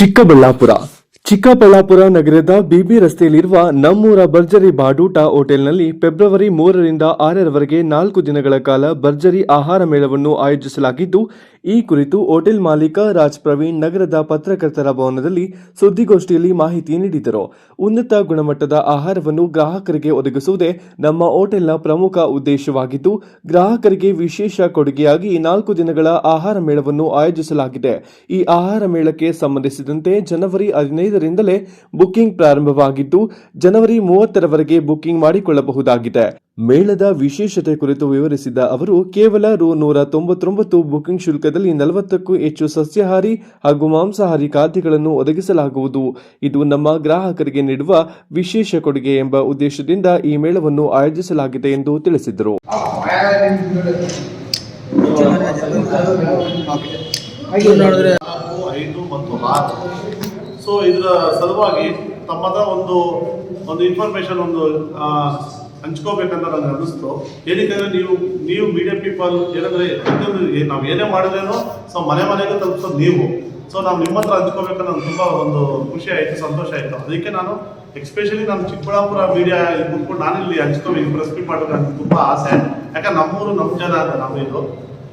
ಚಿಕ್ಕಬಳ್ಳಾಪುರ. ಚಿಕ್ಕಬಳ್ಳಾಪುರ ನಗರದ ಬಿಬಿ ರಸ್ತೆಯಲ್ಲಿರುವ ನಮ್ಮೂರ ಭರ್ಜರಿ ಬಾಡೂಟ ಹೋಟೆಲ್ನಲ್ಲಿ ಫೆಬ್ರವರಿ ಮೂರರಿಂದ ಆರರವರೆಗೆ ನಾಲ್ಕು ದಿನಗಳ ಕಾಲ ಭರ್ಜರಿ ಆಹಾರ ಮೇಳವನ್ನು ಆಯೋಜಿಸಲಾಗಿದ್ದು, ಈ ಕುರಿತು ಹೋಟೆಲ್ ಮಾಲೀಕ ರಾಜ್ ಪ್ರವೀಣ್ ನಗರದ ಪತ್ರಕರ್ತರ ಭವನದಲ್ಲಿ ಸುದ್ದಿಗೋಷ್ಠಿಯಲ್ಲಿ ಮಾಹಿತಿ ನೀಡಿದರು. ಉನ್ನತ ಗುಣಮಟ್ಟದ ಆಹಾರವನ್ನು ಗ್ರಾಹಕರಿಗೆ ಒದಗಿಸುವುದೇ ನಮ್ಮ ಹೋಟೆಲ್ನ ಪ್ರಮುಖ ಉದ್ದೇಶವಾಗಿದ್ದು, ಗ್ರಾಹಕರಿಗೆ ವಿಶೇಷ ಕೊಡುಗೆಯಾಗಿ ನಾಲ್ಕು ದಿನಗಳ ಆಹಾರ ಮೇಳವನ್ನು ಆಯೋಜಿಸಲಾಗಿದೆ. ಈ ಆಹಾರ ಮೇಳಕ್ಕೆ ಸಂಬಂಧಿಸಿದಂತೆ ಜನವರಿ ಹದಿನೈದರಿಂದಲೇ ಬುಕಿಂಗ್ ಪ್ರಾರಂಭವಾಗಿದ್ದು ಜನವರಿ ಮೂವತ್ತರವರೆಗೆ ಬುಕಿಂಗ್ ಮಾಡಿಕೊಳ್ಳಬಹುದಾಗಿದೆ. ಮೇಳದ ವಿಶೇಷತೆ ಕುರಿತು ವಿವರಿಸಿದ ಅವರು ಕೇವಲ ರು ನೂರ ತೊಂಬತ್ತೊಂಬತ್ತು ಬುಕಿಂಗ್ ಶುಲ್ಕದಲ್ಲಿ ನಲವತ್ತಕ್ಕೂ ಹೆಚ್ಚು ಸಸ್ಯಾಹಾರಿ ಹಾಗೂ ಮಾಂಸಾಹಾರಿ ಖಾದ್ಯಗಳನ್ನು ಒದಗಿಸಲಾಗುವುದು. ಇದು ನಮ್ಮ ಗ್ರಾಹಕರಿಗೆ ನೀಡುವ ವಿಶೇಷ ಕೊಡುಗೆ ಎಂಬ ಉದ್ದೇಶದಿಂದ ಈ ಮೇಳವನ್ನು ಆಯೋಜಿಸಲಾಗಿದೆ ಎಂದು ತಿಳಿಸಿದರು. ಐದು ಮತ್ತು ಆರು. ಸೊ ಇದರ ಸಲುವಾಗಿ ತಮ್ಮದ ಒಂದು ಒಂದು ಇನ್ಫಾರ್ಮೇಶನ್ ಒಂದು ಹಂಚ್ಕೋಬೇಕಂತ ನನಗೆ ಅನ್ನಿಸ್ತು. ಏನಕ್ಕೆ ನೀವು ನೀವು ಮೀಡಿಯಾ ಪೀಪಲ್ ಏನಂದ್ರೆ ನಾವು ಏನೇ ಮಾಡಿದ್ರೇನು, ಸೊ ಮನೆ ಮನೆಗೆ ತಲುಪಿಸೋದು ನೀವು. ಸೊ ನಾವು ನಿಮ್ಮ ಹತ್ರ ಹಂಚ್ಕೋಬೇಕಂತ ನನಗೆ ತುಂಬ ಒಂದು ಖುಷಿ ಆಯಿತು, ಸಂತೋಷ ಆಯಿತು. ಅದಕ್ಕೆ ನಾನು ಎಕ್ಸ್ಪೆಷಲಿ ನಾನು ಚಿಕ್ಕಬಳ್ಳಾಪುರ ಮೀಡಿಯಾ ಕೂತ್ಕೊಂಡು ನಾನು ಇಲ್ಲಿ ಹಂಚ್ಕೋಬೇಕು ಪ್ರೆಸ್ ಮೀಟ್ ನನಗೆ ತುಂಬ ಆಸೆ. ಯಾಕಂದ್ರೆ ನಮ್ಮೂರು ನಮ್ಮ ಜನ ಅಂತ ನಾವು ಇದು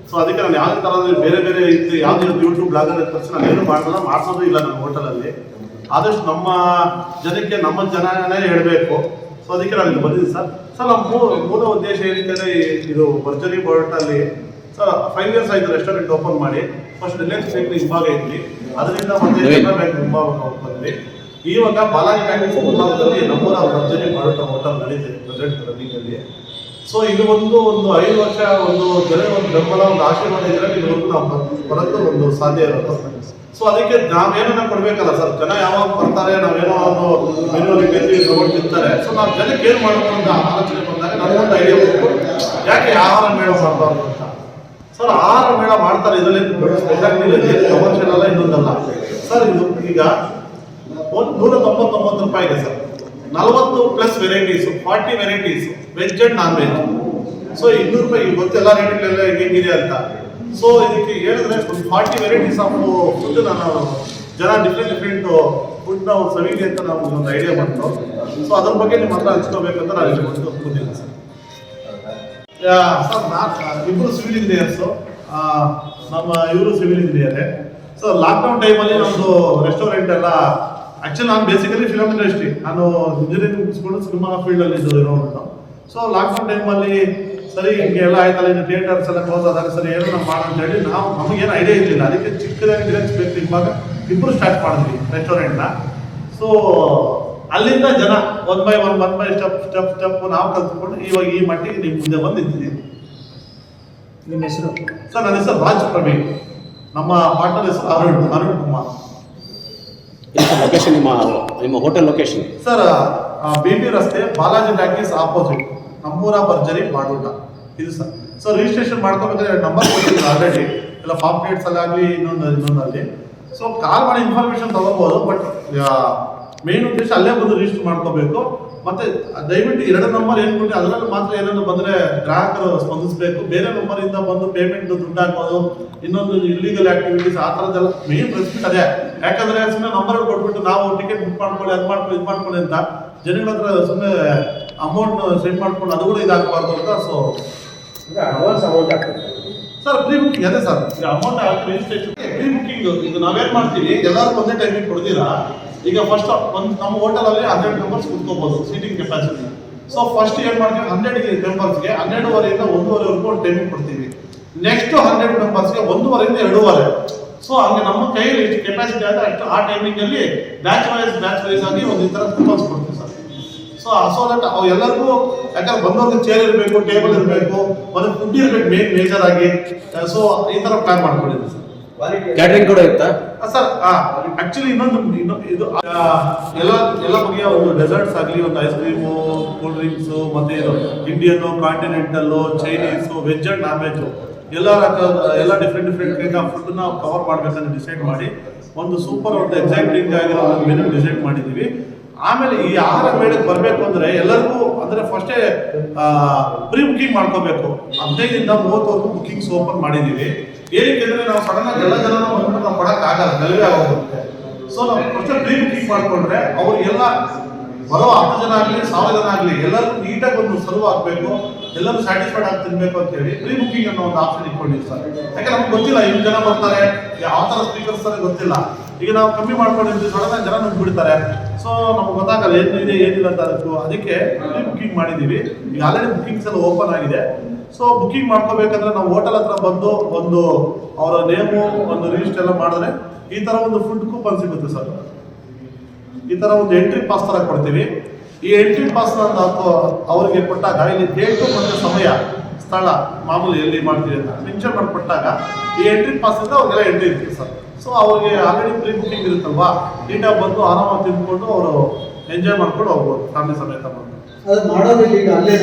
ಸೊ ಅದಕ್ಕೆ ನಾನು ಯಾವುದೇ ಥರದ ಬೇರೆ ಬೇರೆ ಇದು ಯಾವುದೇ ಯೂಟ್ಯೂಬ್ ಬ್ಲಾಗರ್ ತಕ್ಷಣ ನಾನು ಏನು ಮಾಡೋಲ್ಲ ಮಾಡ್ಸೋದು ಇಲ್ಲ ನನ್ನ ಹೋಟೆಲಲ್ಲಿ. ಆದಷ್ಟು ನಮ್ಮ ಜನಕ್ಕೆ ನಮ್ಮ ಜನನೇ ಹೇಳಬೇಕು. ಸೊ ಅದಕ್ಕೆ ನಾನು ಇಲ್ಲಿ ಬಂದಿದ್ದೀನಿ ಸರ್. ಸರ್ ನಮ್ಮ ಮೂಲ ಮೂಲ ಉದ್ದೇಶ ಏನಂತಂದರೆ ಇದು ಭರ್ಜರಿ ಬೋರ್ಟಲ್ಲಿ ಸರ್ ಫೈವ್ ಇಯರ್ಸ್ ಆಯಿತು ರೆಸ್ಟೋರೆಂಟ್ ಓಪನ್ ಮಾಡಿ ಫಸ್ಟ್ ರಿಲಯನ್ಸ್ ಬ್ಯಾಂಕ್ ಹಿಂಭಾಗ ಇದ್ವಿ. ಅದರಿಂದ ಮತ್ತೆ ಕೆನರಾ ಬ್ಯಾಂಕ್ ಹಿಂಭಾಗ ಬಂದ್ವಿ. ಇವಾಗ ಬಾಲಾಜಿ ಬ್ಯಾಂಕ್ ಮುಂಭಾಗದಲ್ಲಿ ನಮ್ಮೂರ ಭರ್ಜರಿ ಬೋರ್ಟ್ ಹೋಟೆಲ್ ನಡೀತಿದೆ ಪ್ರೆಸೆಂಟ್ ರನ್ನಿಂಗಲ್ಲಿ ಸೊ ಇದು ಒಂದು ಒಂದು ಐದು ವರ್ಷ ಒಂದು ಜನ ಒಂದು ಬೆಂಬಲ, ಒಂದು ಆಶೀರ್ವಾದ ಇದ್ರೆ ಇದುವರೆಗೂ ನಾವು ಬರ್- ಬರೋದು ಒಂದು ಸಾಧ್ಯ ಇರೋದು ಸೊ ಅದಕ್ಕೆ ನಾವೇನನ್ನ ಕೊಡ್ಬೇಕಲ್ಲ ಸರ್? ಜನ ಯಾವಾಗ ಬರ್ತಾರೆ, ನಾವೇನೋ ಒಂದು ಮೆನುವಲ್ಲಿ ಗೆದ್ದು ತಗೊಂಡು ಸೊ ನಾವು ಜನಕ್ಕೆ ಏನು ಮಾಡಬೇಕು ಅಂತ ಆಲೋಚನೆ ಬಂದಾಗ ನನಗೊಂದು ಐಡಿಯಾ ಬಂತು ಯಾಕೆ ಆಹಾರ ಮೇಳ ಮಾಡಬಾರ್ದು ಅಂತ? ಸರ್, ಆಹಾರ ಮೇಳ ಮಾಡ್ತಾರೆ, ಇದರಲ್ಲಿ ಕಮರ್ಷಿಯಲ್ ಅಲ್ಲ, ಇನ್ನೊಂದಲ್ಲ. ಸರ್, ಇದು ಈಗ ಒಂದು ನೂರ ತೊಂಬತ್ತೊಂಬತ್ತು ರೂಪಾಯಿಗೆ ಸರ್. ನಲವತ್ತು plus varieties forty varieties veg and non veg so ಇನ್ನೂರು ರೂಪಾಯಿ ಗೊತ್ತೆಲ್ಲ ರೇಟ್ಗಳೆಲ್ಲ ಹೆಂಗಿದೆ ಅಂತ. ಸೊ ಇದಕ್ಕೆ ಹೇಳಿದ್ರೆ ಫಾರ್ಟಿ ವೆರೈಟೀಸ್ ಆಫ್ ಫುಡ್ ನಾನು ಜನ ಡಿಫ್ರೆಂಟ್ ಡಿಫ್ರೆಂಟ್ ಫುಡ್ ನಾವು ಸವಿಲಿ ಅಂತ ನಾವು ಒಂದು ಐಡಿಯಾ ಬಂತು ಸೊ ಅದ್ರ ಬಗ್ಗೆ ನಿಮ್ಮ ಹತ್ರ ಹಂಚ್ಕೋಬೇಕಂತ ನಾನು ಇಲ್ಲಿ ಬಂದು ಕೂತಿಲ್ಲ ಸರ್. ಸರ್ ನಾನು ಇಬ್ಬರು ಸಿವಿಲ್ ಇಂಜಿನಿಯರ್ಸು ನಮ್ಮ ಇವರು ಸಿವಿಲ್ ಇಂಜಿನಿಯರೇ ಸೊ ಲಾಕ್ಡೌನ್ ಟೈಮಲ್ಲಿ ನಮ್ಮದು ರೆಸ್ಟೋರೆಂಟ್ ಎಲ್ಲ ಆಕ್ಚುಲಿ ನಾನು ಬೇಸಿಕಲಿ ಫಿಲಮ್ ಇಂಡಸ್ಟ್ರಿ ನಾನು ಇಂಜಿನಿಯರಿಂಗ್ ಮುಗಿಸ್ಕೊಂಡು ಸಿನಿಮಾ ಫೀಲ್ಡಲ್ಲಿ ಇರೋನು ಸೊ ಲಾಕ್ಡೌನ್ ಟೈಮಲ್ಲಿ ಸರಿ ಹಿಂಗೆ ಎಲ್ಲ ಆಯ್ತಲ್ಲ ಇನ್ನು ಥಿಯೇಟರ್ಸ್ ಎಲ್ಲ ಕ್ಲೋಸ್ ಆದಾಗ ಸರಿ ಏನೋ ನಾವು ಮಾಡೋಣ ಹೇಳಿ ನಾವು ನಮಗೇನು ಐಡಿಯಾ ಇರಲಿಲ್ಲ. ಅದಕ್ಕೆ ಚಿಕ್ಕದಾಗಿ ಡಿಲೆಕ್ಸ್ ಬೇಕು. ಇವಾಗ ಇಬ್ಬರು ಸ್ಟಾರ್ಟ್ ಮಾಡಿದ್ವಿ ರೆಸ್ಟೋರೆಂಟ್ನ ಸೊ ಅಲ್ಲಿಂದ ಜನ one by one one by step step step ನಾವು ಕಲ್ತ್ಕೊಂಡು ಇವಾಗ ಈ ಮಟ್ಟಿಗೆ ನೀವು ಮುಂದೆ ಬಂದಿದ್ದೀನಿ ನಿಮ್ಮ ಹೆಸರು? ಸರ್ ನನ್ನ ಹೆಸರು ರಾಜ್ ಪ್ರವೀಣ್. ನಮ್ಮ ಪಾರ್ಟ್ನರ್ ಹೆಸರು ಅರುಣ್ ಅರುಣ್ ಕುಮಾರ್. ಲೊಕೇಶನ್ ನಿಮ್ಮ ನಿಮ್ಮ hotel location sir B B ರಸ್ತೆ ಬಾಲಾಜಿ ಟ್ಯಾಕ್ಟೀಸ್ ಆಪೋಸಿಟ್ ನಮ್ಮೂರ ಭರ್ಜರಿ ಮಾಡೋಣ ಇದು ಸರ್ ಸೊ ರಿಜಿಸ್ಟ್ರೇಷನ್ ಮಾಡ್ಕೋಬೇಕಾದ್ರೆ ನಂಬರ್ ಕೊಟ್ಟಿದ್ದೀನಿ ಆಲ್ರೆಡಿ ಎಲ್ಲ ಪಾಂಪ್ಲೇಟ್ಸ್ ಅಲ್ಲಿ ಆಗಲಿ, ಇನ್ನೊಂದು ಇನ್ನೊಂದಲ್ಲಿ ಸೊ ಕಾಲ್ ಮಾಡಿ ಇನ್ಫಾರ್ಮೇಶನ್ ತಗೋಬೋದು ಬಟ್ ಮೇನ್ ಉದ್ದೇಶ ಅಲ್ಲೇ ಬಂದು ರಿಜಿಸ್ಟರ್ ಮಾಡ್ಕೋಬೇಕು. ಮತ್ತೆ ದಯವಿಟ್ಟು ಎರಡು ನಂಬರ್ ಏನು ಕೊಟ್ಟು ಅದರಲ್ಲಿ ಮಾತ್ರ ಏನಾದ್ರು ಬಂದ್ರೆ ಗ್ರಾಹಕರು ಸ್ಪಂದಿಸಬೇಕು. ಬೇರೆ ನಂಬರ್ ಇಂದ ಬಂದು ಪೇಮೆಂಟ್ ದುಡ್ಡು ಹಾಕೋದು ಇನ್ನೊಂದು ಇಲ್ಲಿಗಲ್ ಆಕ್ಟಿವಿಟೀಸ್ ಆ ಥರದ್ದೆಲ್ಲ ಮೇನ್ ರೆಸ್ಪೆಕ್ಟ್ ಅದೇ. ಯಾಕಂದ್ರೆ ಸುಮ್ಮನೆ ನಂಬರ್ ಕೊಟ್ಬಿಟ್ಟು ನಾವು ಟಿಕೆಟ್ ಬುಕ್ ಮಾಡ್ಕೊಳ್ಳಿ ಅದು ಮಾಡ್ಕೊಳ್ಳಿ ಇದು ಮಾಡ್ಕೊಳ್ಳಿ ಅಂತ ಜನಗಳ ಹತ್ರ ಸುಮ್ಮನೆ ಅಮೌಂಟ್ ಸೆಂಡ್ ಮಾಡ್ಕೊಂಡು ಅದು ಕೂಡ ಇದಾಗಬಾರ್ದು ಅಂತ ಸೊ ಅಡ್ವಾನ್ಸ್ ಅಮೌಂಟ್ ಆಗ್ತದೆ ಸರ್ ಪ್ರೀ ಬುಕ್ಕಿಂಗ್ ಅದೇ ಸರ್ ಅಮೌಂಟ್ ಆಗ್ತದೆ ರಿಜಿಸ್ಟ್ರೇಷನ್ ಪ್ರೀ ಬುಕ್ಕಿಂಗ್ ಇದು ನಾವೇನ್ ಮಾಡ್ತೀವಿ? ಎಲ್ಲರೂ ಒಂದೇ ಟೈಮಿಗೆ ಕೊಡ್ತೀರಾ? ಈಗ ಫಸ್ಟ್ ಒಂದು ನಮ್ಮ ಹೋಟೆಲಲ್ಲಿ ಹಂಡ್ರೆಡ್ ಮೆಂಬರ್ಸ್ ಕುತ್ಕೋಬಹುದು ಸೀಟಿಂಗ್ ಕೆಪಾಸಿಟಿ ಸೊ ಫಸ್ಟ್ ಏನ್ ಮಾಡ್ತೀವಿ ಹಂಡ್ರೆಡ್ ಮೆಂಬರ್ಸ್ಗೆ ಹನ್ನೆರಡುವರೆಯಿಂದ ಒಂದೂವರೆವರೆಗೂ ವರ್ಗೂ ಟೈಮಿಂಗ್ ಕೊಡ್ತೀವಿ ನೆಕ್ಸ್ಟ್ ಹಂಡ್ರೆಡ್ ಮೆಂಬರ್ಸ್ಗೆ ಒಂದೂವರೆಯಿಂದ ಎರಡೂವರೆ. ಸೊ ಹಂಗೆ ನಮ್ಮ ಕೈಯಲ್ಲಿ ಎಷ್ಟು ಕೆಪಾಸಿಟಿ ಆದ್ರೆ ಅಷ್ಟು ಆ ಟೈಮಿಂಗ್ ಅಲ್ಲಿ ಬ್ಯಾಚ್ ವೈಸ್ ಬ್ಯಾಚ್ ವೈಸ್ ಆಗಿ ಒಂದು ಈ ತರ ಕೂಪನ್ಸ್ ಕೊಡ್ತೀವಿ ಸರ್. ಸೊ ಸೊ ದಟ್ ಅವು ಎಲ್ಲರಿಗೂ, ಯಾಕಂದ್ರೆ ಬಂದವ್ರಿಗೆ ಚೇರ್ ಇರಬೇಕು ಟೇಬಲ್ ಇರಬೇಕು, ಮತ್ತೆ ಫುಡ್ ಇರಬೇಕು ಮೇನ್ ಮೇಜರ್ ಆಗಿ. ಸೊ ಈ ತರ ಪ್ಲಾನ್ ಮಾಡ್ಕೊಂಡಿದ್ದೀವಿ ಸರ್. ಕ್ಯಾಟ್ರಿಂಗ್ ಕೂಡ ಇತ್ತಾ? ಸರ್ ಆಕ್ಚುಲಿ ಇನ್ನೊಂದು ಇನ್ನು- ಇದು ಎಲ್ಲ ಎಲ್ಲ ಬಗೆಯ ಒಂದು ಡೆಸರ್ಟ್ಸ್ ಆಗಲಿ ಒಂದು ಐಸ್ ಕ್ರೀಮು ಕೂಲ್ ಡ್ರಿಂಕ್ಸು ಮತ್ತೆ ಇದು Indian continental Chinese veg and non veg ಎಲ್ಲ ಎಲ್ಲ ಡಿಫ್ರೆಂಟ್ ಡಿಫ್ರೆಂಟ್ ಕೈಂಡ್ ಆಫ್ ಫುಡ್ನ ಕವರ್ ಮಾಡ್ಬೇಕಂತ ಡಿಸೈಡ್ ಮಾಡಿ ಒಂದು ಸೂಪರ್ ಒಂದು ಎಕ್ಸೈಟಿಂಗ್ ಆಗಿರೋ ಒಂದು ಮೆನು ಡಿಸೈಡ್ ಮಾಡಿದ್ದೀವಿ ಆಮೇಲೆ ಈ ಆಹಾರ ಮೇಳಕ್ಕೆ ಬರಬೇಕು ಅಂದ್ರೆ ಎಲ್ಲರಿಗೂ ಅಂದ್ರೆ ಫಸ್ಟೇ ಪ್ರೀ ಬುಕಿಂಗ್ ಮಾಡ್ಕೋಬೇಕು. ಹದಿನೈದಿಂದ ಮೂವತ್ತವರೆಗೂ ಬುಕಿಂಗ್ಸ್ ಓಪನ್ ಮಾಡಿದ್ದೀವಿ ಏನಕ್ಕೆ ಅಂದ್ರೆ ನಾವು ಸಡನ್ ಎಲ್ಲ ಜನ ಒಂದು ನಾವು ಕೊಡಕ್ ಆಗಲ್ಲ ಗಲಭೆ ಆಗೋಗುತ್ತೆ. ಸೊ ನಾವು ಫಸ್ಟ್ ಪ್ರೀ ಬುಕಿಂಗ್ ಮಾಡ್ಕೊಂಡ್ರೆ ಎಲ್ಲ ಬರೋ ಹತ್ತು ಜನ ಆಗಲಿ, ಸಾವಿರ ಜನ ಆಗಲಿ, ಎಲ್ಲರೂ ನೀಟಾಗಿ ಒಂದು ಸರ್ವ್ ಆಗಬೇಕು, ಎಲ್ಲರೂ ಸ್ಯಾಟಿಸ್ಫೈಡ್ ಆಗಿ ತಿನ್ಬೇಕು ಅಂತ ಹೇಳಿ ಪ್ರೀ ಬುಕಿಂಗ್ ಅನ್ನೋ ಒಂದು ಆಪ್ಷನ್ ಇಟ್ಕೊಂಡಿವಿ ಸರ್. ಯಾಕೆ ನಮ್ಗೆ ಗೊತ್ತಿಲ್ಲ ಇನ್ನು ಜನ ಬರ್ತಾರೆ ಯಾವ ಥರ ಸ್ಪೀಕರ್ಸ್ ಅಂತ ಗೊತ್ತಿಲ್ಲ. ಈಗ ನಾವು ಕಮ್ಮಿ ಮಾಡ್ಕೊಂಡಿದ್ದು ಸಡನ್ ಜನ ನಮ್ಗೆ ಬಿಡ್ತಾರೆ. ಸೊ ನಮ್ಗೆ ಗೊತ್ತಾಗಲ್ಲ ಏನಿದೆ ಏನಿಲ್ಲ ಅಂತ ಅದಕ್ಕೂ ಅದಕ್ಕೆ ಪ್ರೀ ಬುಕಿಂಗ್ ಮಾಡಿದ್ದೀವಿ ಈಗ ಆಲ್ರೆಡಿ ಬುಕಿಂಗ್ಸ್ ಎಲ್ಲ ಓಪನ್ ಆಗಿದೆ. ಸೊ ಬುಕಿಂಗ್ ಮಾಡ್ಕೋಬೇಕಂದ್ರೆ ನಾವು ಹೋಟೆಲ್ ಹತ್ರ ಬಂದು ಒಂದು ಅವರ ನೇಮು ಒಂದು ರಿಜಿಸ್ಟರ್ ಎಲ್ಲ ಮಾಡಿದ್ರೆ ಈ ತರ ಒಂದು ಫುಡ್ ಕೂಪನ್ ಸಿಗುತ್ತೆ ಸರ್ ಈ ತರ ಒಂದು ಎಂಟ್ರಿ ಪಾಸ್ ತರ ಕೊಡ್ತೀವಿ. ಈ ಎಂಟ್ರಿ ಪಾಸ್ ಅವರಿಗೆ ಕೊಟ್ಟಾಗ ಇಲ್ಲಿ ಡೇಟು ಮತ್ತೆ ಸಮಯ, ಸ್ಥಳ, ಮಾಮೂಲಿ ಎಲ್ಲಿ ಮಾಡ್ತೀವಿ ಅಂತ ಮೆನ್ಷನ್ ಮಾಡಿಕೊಟ್ಟಾಗ ಈ ಎಂಟ್ರಿ ಪಾಸ್ ಇಂದ ಅವ್ರಿಗೆಲ್ಲ ಎಂಟ್ರಿ ಇರ್ತೀವಿ ಸರ್ ಸೊ ಅವ್ರಿಗೆ ಆಲ್ರೆಡಿ ಪ್ರೀ ಬುಕಿಂಗ್ ಇರುತ್ತಲ್ವಾ ನೀಟಾಗಿ ಬಂದು ಆರಾಮಾಗಿ ತಿಂದ್ಕೊಂಡು ಅವರು ಎಂಜಾಯ್ ಮಾಡ್ಕೊಂಡು ಹೋಗ್ಬೋದು. ಫ್ಯಾಮಿಲಿ ಸಮೇತ ಬಂದು. ಮಾಡೋದಿಲ್ಲ ಈಗ, ಅಲ್ಲೇ